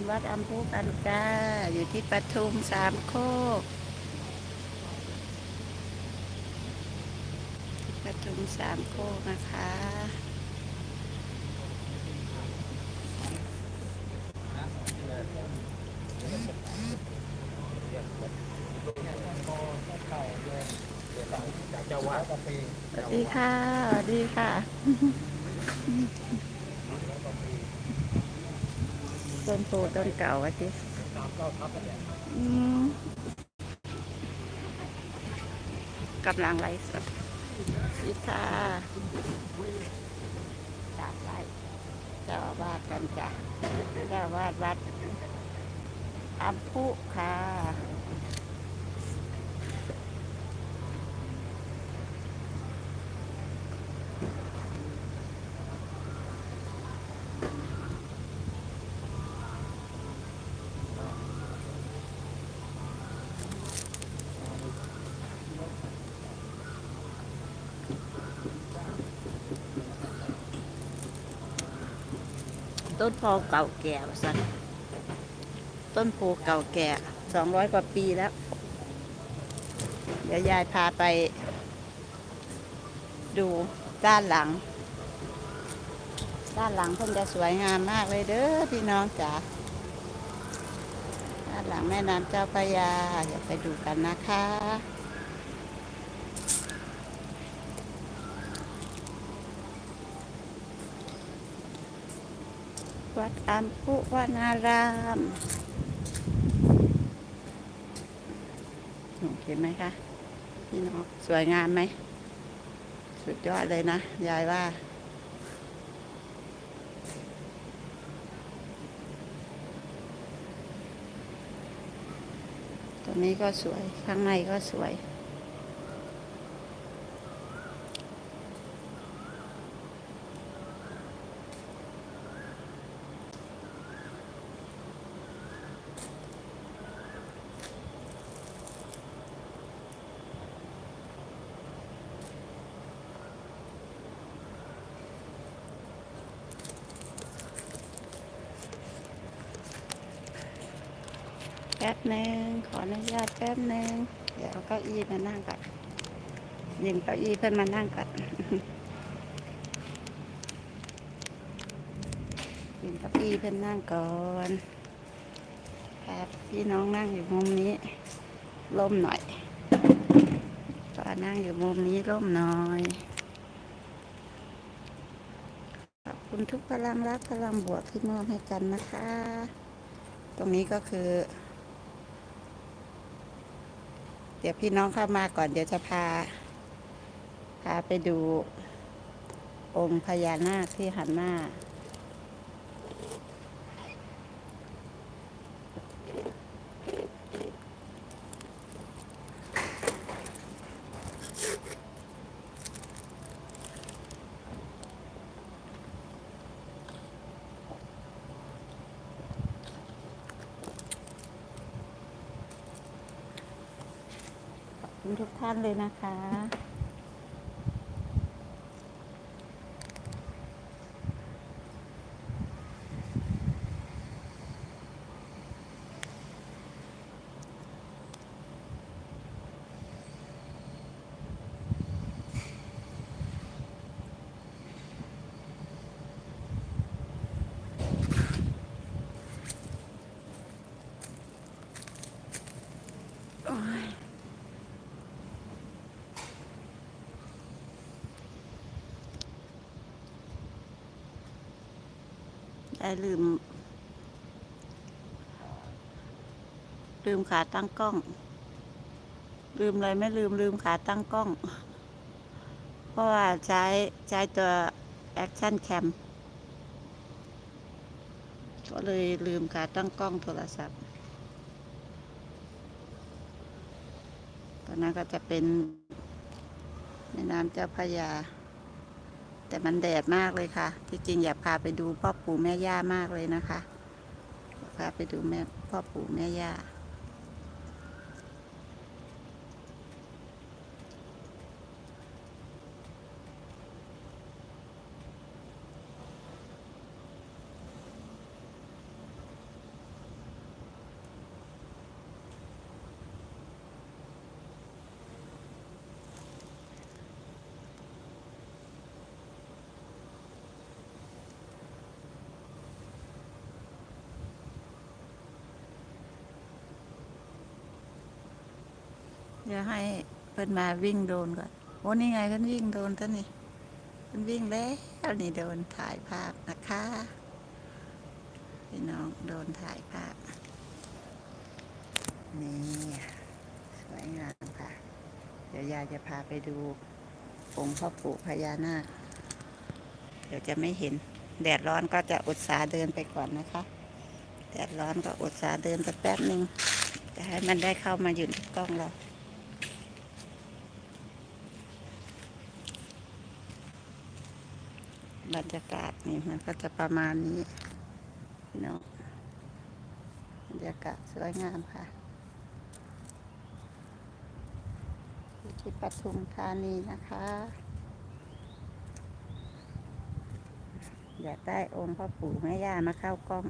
นวัดอัมพุกันจ้าอยู่ที่ปทุมสามโคกปทุมสามโคกนะคะสวัสดีค่ะสวัสดีค่ะ ต้นโพต้นเก่าวะจิตามเก้าทับอะไรอืมกำลังไลฟ์สดสิค่ะจากไลฟ์เจ้าอาวาดกันจ้ะเจ้าอาวาดวัดอัมพุค่ะ ต้นโพเก่าแก่สันต้นโพเก่าแก่สองร้อยกว่าปีแล้ว เดี๋ยวยายพาไป ดูด้านหลัง ด้านหลังเพิ่งจะสวยงามมากเลยเด้อพี่น้องจ๋าด้านหลังแม่น้ำเจ้าพระยาอย่าไปดูกันนะคะ วัดอัมพุวนารามเห็นไหมคะพี่น้องสวยงามไหม สุดยอดเลยนะ ยายว่า ตรงนี้ก็สวย ข้างในก็สวย แป๊บหนึ่งขออนุญาตแป๊บหนึ่งเดี๋ยวเอาก้าอี้มานั่งก่อนยืมเก้าอี้เพื่อนมานั่งก่อนยืมเก้าอี้เพื่อนนั่งก่อนครับพี่น้องนั่งอยู่มุมนี้ร่มหน่อยก็นั่งอยู่มุมนี้ร่มหน่อยขอบคุณทุกพลังรักพลังบวกที่มอบให้กันนะคะ ตรงนี้ก็คือ เดี๋ยวพี่น้องเข้ามาก่อนเดี๋ยวจะพา พาไปดูองค์พญานาคที่หันหน้า ขอบคุณทุกท่านเลยนะคะ โอ้ย ได้ลืม ลืมขาตั้งกล้อง ลืมอะไรไม่ลืมลืมขาตั้งกล้อง เพราะว่าใช้ใช้ตัวแอคชั่นแคมก็เลยลืมขาตั้งกล้องโทรศัพท์ตอนนั้นก็จะเป็นแม่น้ำเจ้าพระยา แต่มันแดดมากเลยค่ะ ที่จริงอยากพาไปดูพ่อปู่แม่ย่ามากเลยนะคะพาไปดูแม่พ่อปู่แม่ย่า จะให้เพิ่นมาวิ่งโดนก่อนโอ้นี่ไงเพิ่นวิ่งโดนท่านนี่เพิ่นวิ่งแล้วนี่โดนถ่ายภาพนะคะพี่น้องโดนถ่ายภาพนี่สวยงามค่ะ เดี๋ยวยายจะพาไปดูองค์พ่อปู่พญานาคเดี๋ยวจะไม่เห็น แดดร้อนก็จะอุตสาเดินไปก่อนนะคะ แดดร้อนก็อุตสาเดินไปแป๊บหนึ่งจะให้มันได้เข้ามาอยู่ในกล้องเรา บรรยากาศนี่มันก็จะประมาณนี้พี่น้องบรรยากาศสวยงามค่ะที่ปทุมธานีนะคะ อยากได้องค์พ่อปู่แม่ย่ามาเข้ากล้อง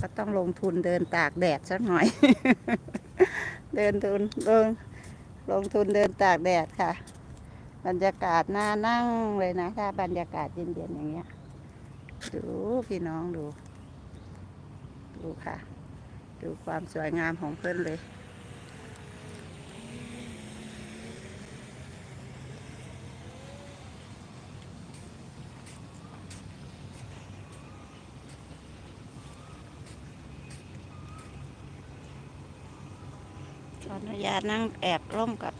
ก็ต้องลงทุนเดินตากแดดสักหน่อย เดินทุนลงลงทุนเดินตากแดดค่ะ บรรยากาศน่านั่งเลยนะ ถ้าบรรยากาศเย็นๆอย่างเงี้ย ดูพี่น้องดู ดูค่ะ ดูความสวยงามของเพื่อนเลย ขออนุญาตนั่งแอบร่มกับ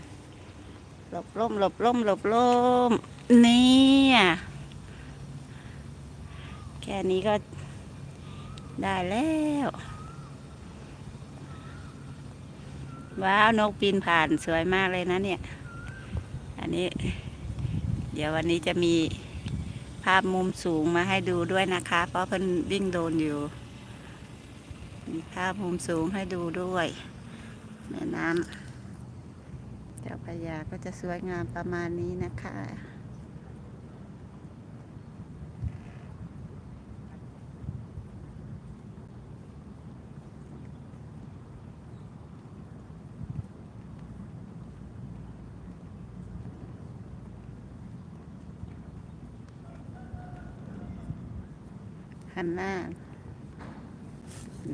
หลบร่มหลบร่มหลบร่มเนี่ยแค่นี้ก็ได้แล้ว ว้าวนกบินผ่านสวยมากเลยนะเนี่ย อันนี้ เดี๋ยววันนี้จะมีภาพมุมสูงมาให้ดูด้วยนะคะ เพราะเพิ่นวิ่งโดนอยู่ มีภาพมุมสูงให้ดูด้วยแม่น้ำ พระยาก็จะสวยงามประมาณนี้นะคะหันหน้า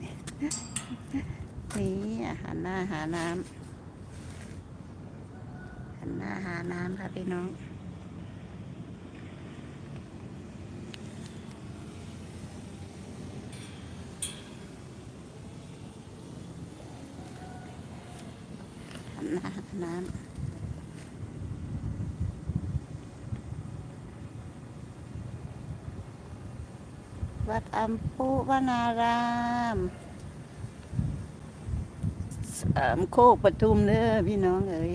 นี่หันหน้าหาน้ำ หันหาหาน้ำค่ะพี่น้องนหน้าหาน้ำวัดอัมพุวนารามสามโคกปทุมเด้อพี่น้องเอ๋ย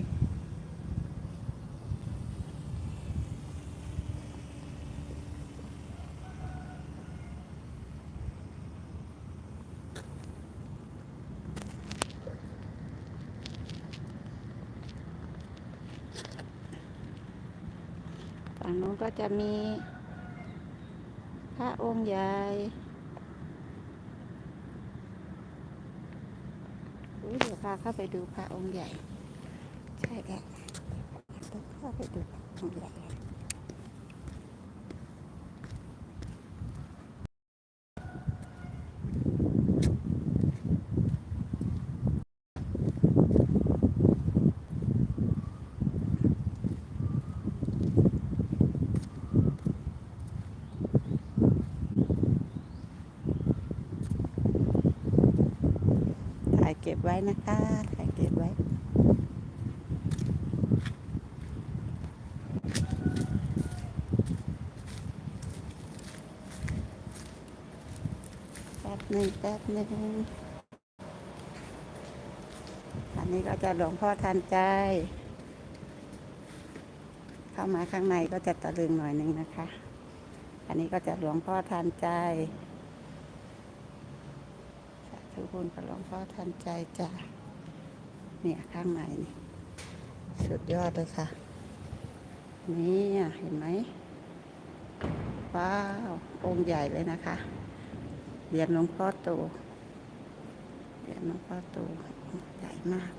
ก็จะมี พระองค์ใหญ่อุ๊ยเดี๋ยวพาเข้าไปดูพระองค์ใหญ่ ใช่แหละเดี๋ยวเข้าไปดูพระองค์ใหญ่ ถ่ายเก็บไว้นะคะถ่ายเก็บไว้แป๊บหนึ่งแป๊บหนึ่งอันนี้ก็จะหลวงพ่อทันใจ เข้ามาข้างในก็จะตะลึงหน่อยหนึ่งนะคะ อันนี้ก็จะหลวงพ่อทันใจ สาธุคุณกับหลวงพ่อทันใจจ้ะเนี่ยข้างในนี่สุดยอดเลยค่ะ นี่เห็นไหมว้าว องค์ใหญ่เลยนะคะเหรียญหลวงพ่อโตเหรียญหลวงพ่อโตใหญ่มาก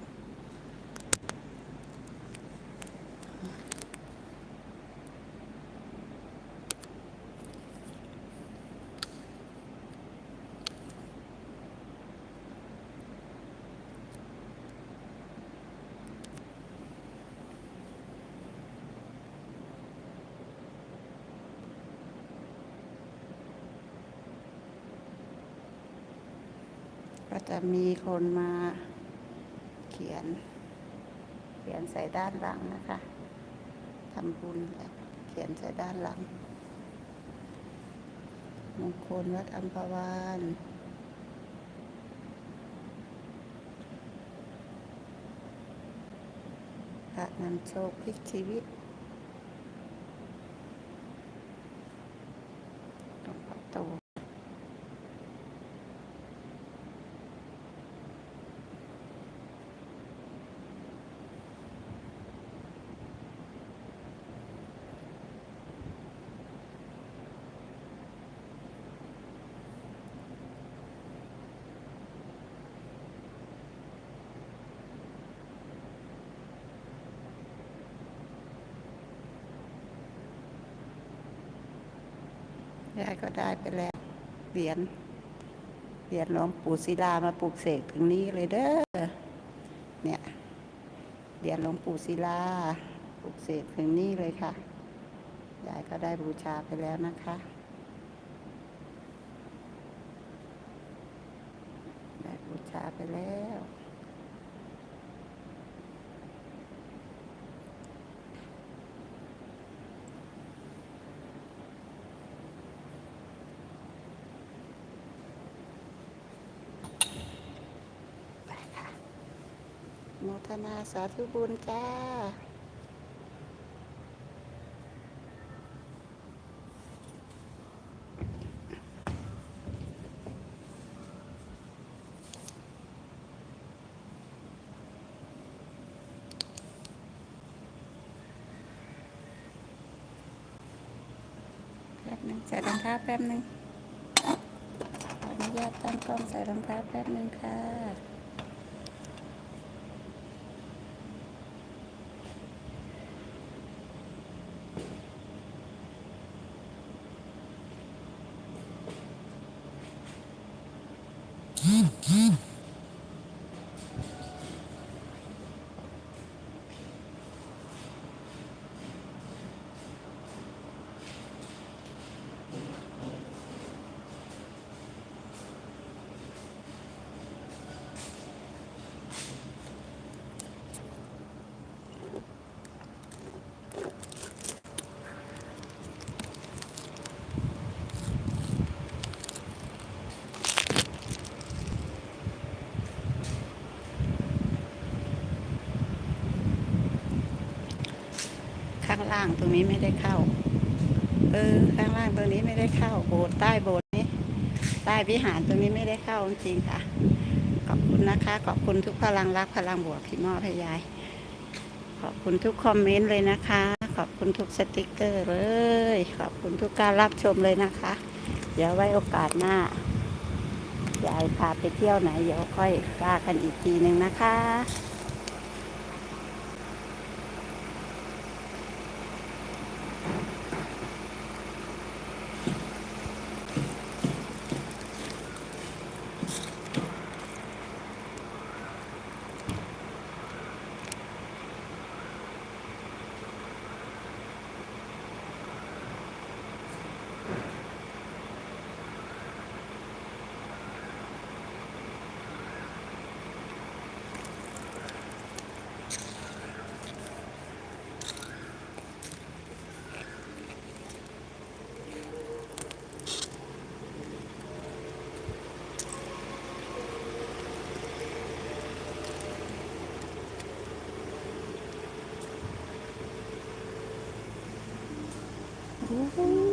จะมีคนมาเขียน เขียนใส่ด้านหลังนะคะทำบุญเขียนใส่ด้านหลังมงคลวัดอัมพวานพระนำโชคพลิกชีวิต ยายก็ได้ไปแล้วเหรียญเหรียญหลวงปู่ศิลามาปลูกเสกถึงนี้เลยเด้อเนี่ยเหรียญหลวงปู่ศิลาปลูกเสกถึงนี้เลยค่ะยายก็ได้บูชาไปแล้วนะคะได้บูชาไปแล้ว โมทนาสาธุบุญจ้าแป๊บนึงใส่รองเท้าแป๊บนึงขออนุญาตตั้งกล้องใส่รองเท้าแป๊บนึงค่ะางล่างตรงนี้ไม่ได้เข้า เออ ข้างล่างตรงนี้ไม่ได้เข้า โบสถ์ใต้โบสถ์นี้ ใต้วิหารตรงนี้ไม่ได้เข้าจริงค่ะ ขอบคุณนะคะ ขอบคุณทุกพลังรักพลังบวกที่มอบให้ยาย ขอบคุณทุกคอมเมนต์เลยนะคะ ขอบคุณทุกสติกเกอร์เลย ขอบคุณทุกการรับชมเลยนะคะ เดี๋ยวไว้โอกาสหน้ายายพาไปเที่ยวไหน เดี๋ยวค่อยว่ากันอีกทีหนึ่งนะคะ 除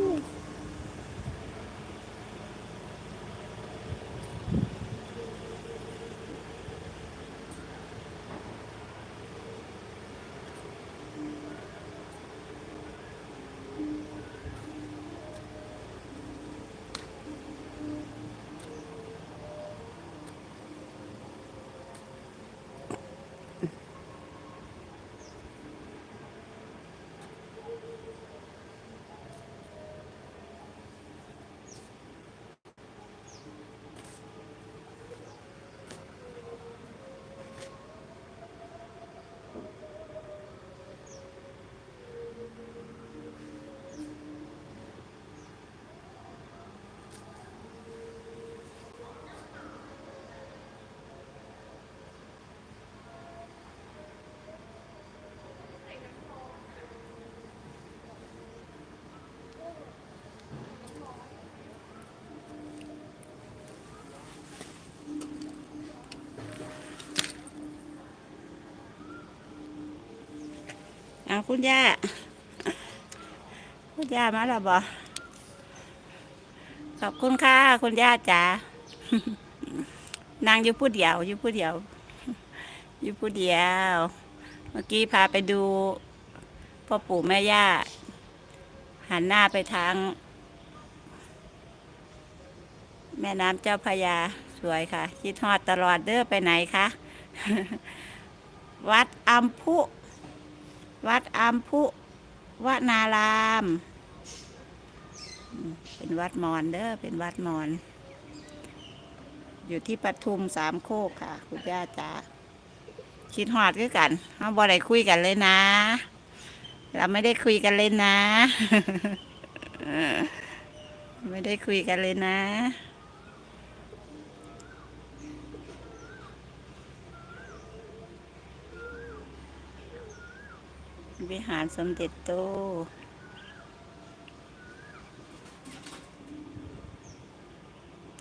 อาคุณย่า คุณย่ามาแล้วบอขอบคุณค่ะ คุณย่าจ๋านางอยู่ผู้เดียวอยู่ผู้เดียวอยู่ผู้เดียว เมื่อกี้พาไปดูพ่อปู่แม่ย่า หันหน้าไปทาง แม่น้ำเจ้าพระยาสวยค่ะ คิดฮอดตลอดเด้อไปไหนคะ วัดอัมพุ วัดอัมพุวนาราม เป็นวัดมอญเด้อเป็นวัดมอญอยู่ที่ปทุมสามโคกค่ะ คุณย่าจ๋าคิดฮอดคือกันเราบ่ได้คุยกันเลยนะ เราไม่ได้คุยกันเลยนะ ไม่ได้คุยกันเลยนะ วิหารสมเด็จโต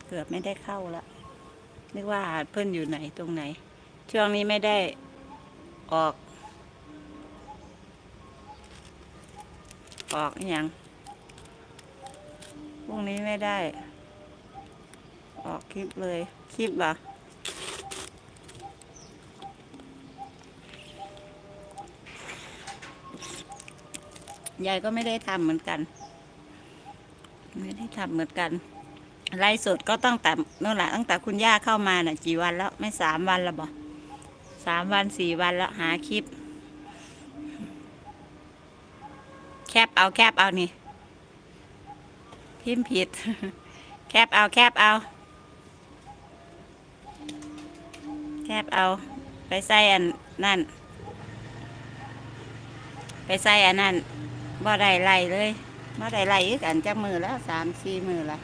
เกือบไม่ได้เข้าละนึกว่าเพื่อนอยู่ไหนตรงไหน ช่วงนี้ไม่ได้ออก ออกอย่างพรุ่งนี้ไม่ได้ ออกคลิปเลย คลิปเหรอ ยายก็ไม่ได้ทำเหมือนกัน ไม่ได้ทำเหมือนกันไลฟ์สดก็ตั้งแต่นู่นแหละตั้งแต่คุณย่าเข้ามาน่ะกี่วันแล้วไม่สามวันแล้วบอสามวันสี่วันแล้วหาคลิป แคปเอาแคปเอานี่ พิมพ์ผิด แคปเอาแคปเอา แคปเอา ไปใส่อันนั่น ไปใส่อันนั้น บ่ได้ไล่เลยบ่ได้ไล่อีกอันจักมือแล้วสามสี่มือละ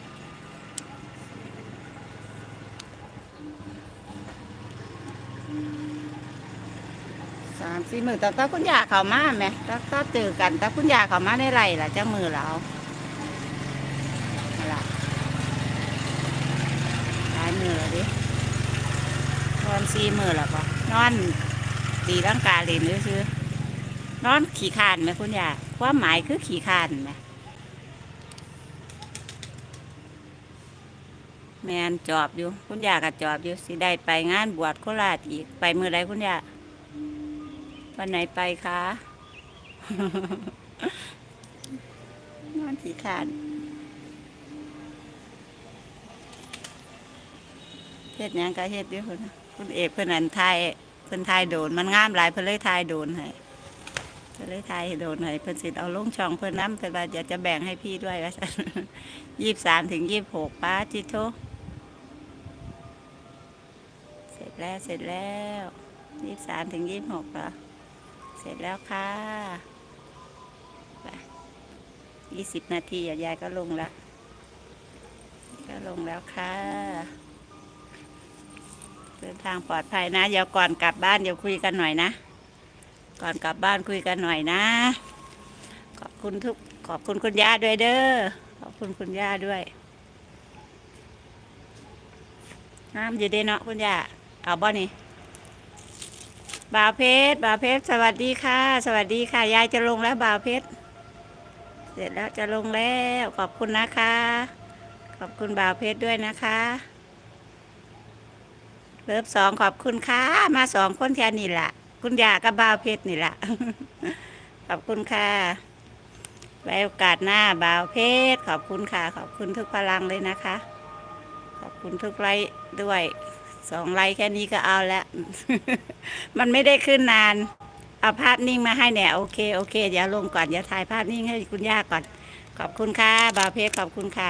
สามสี่มือแต่ถ้าคุณยาเขามาไหมถ้าถ้าเจอกันถ้าคุณยาเขามาได้ไรล่ะจักมือแล้วละหลายมือแล้วดินอนสี่มือล้วปะนอนตีร่างกายเล่นซื้อนอนขี่คานไหมคุณยา ความหมายคือขี่คานไหมแมนจอบอยู่ คุณยาก็จอบอยู่สิได้ไปงานบวชโคราชอีก ไปมือใดคุณยาวันไหนไปคะนอนขี่คานเฮ็ดยังก็เฮ็ดอยู่คุณคุณเอกเพิ่นอันไทยเพิ่นทยโดน มันงามหลายเพิ่นเลยทยโดนให้ ก็เลยทายโดนให้เพิ่นสิเอาลงช่องเพิ่นน้ำเพิ่นว่าอยากจะแบ่งให้พี่ด้วยว่ายี่สามถึงยี่หกป้าจิโตเสร็จแล้วเสร็จแล้วยี่สามถึงยี่หกเหรอเสร็จแล้วค่ะยี่สิบนาทียายก็ลงแล้วก็ลงแล้วค่ะเดินทางปลอดภัยนะเดี๋ยวก่อนกลับบ้านเดี๋ยวคุยกันหน่อยนะ ก่อนกลับบ้านคุยกันหน่อยนะ ขอบคุณทุกขอบคุณคุณย่าด้วยเด้อขอบคุณคุณย่าด้วยน้ำอยู่เด้เนาะคุณย่าเอาบ่นี่บ่าวเพชรบ่าวเพชรสวัสดีค่ะ สวัสดีค่ะ ยายจะลงแล้วบ่าวเพชรเสร็จแล้วจะลงแล้วขอบคุณนะคะ ขอบคุณบ่าวเพชรด้วยนะคะเลิฟสองขอบคุณค่ะ มาสองคนแค่นี้แหละ คุณยากับบ่าวเพชรนี่แหละ ขอบคุณค่ะ ไว้โอกาสหน้าบ่าวเพชรขอบคุณค่ะ ขอบคุณทุกพลังเลยนะคะ ขอบคุณทุกไลค์ด้วยสองไลค์แค่นี้ก็เอาแล้ว มันไม่ได้ขึ้นนานเอาภาพนิ่งมาให้เนี่ยโอเคโอเคเดี๋ยวลงก่อนเดี๋ยวถ่ายภาพนิ่งให้คุณย่าก่อน ขอบคุณค่ะบ่าวเพชรขอบคุณค่ะ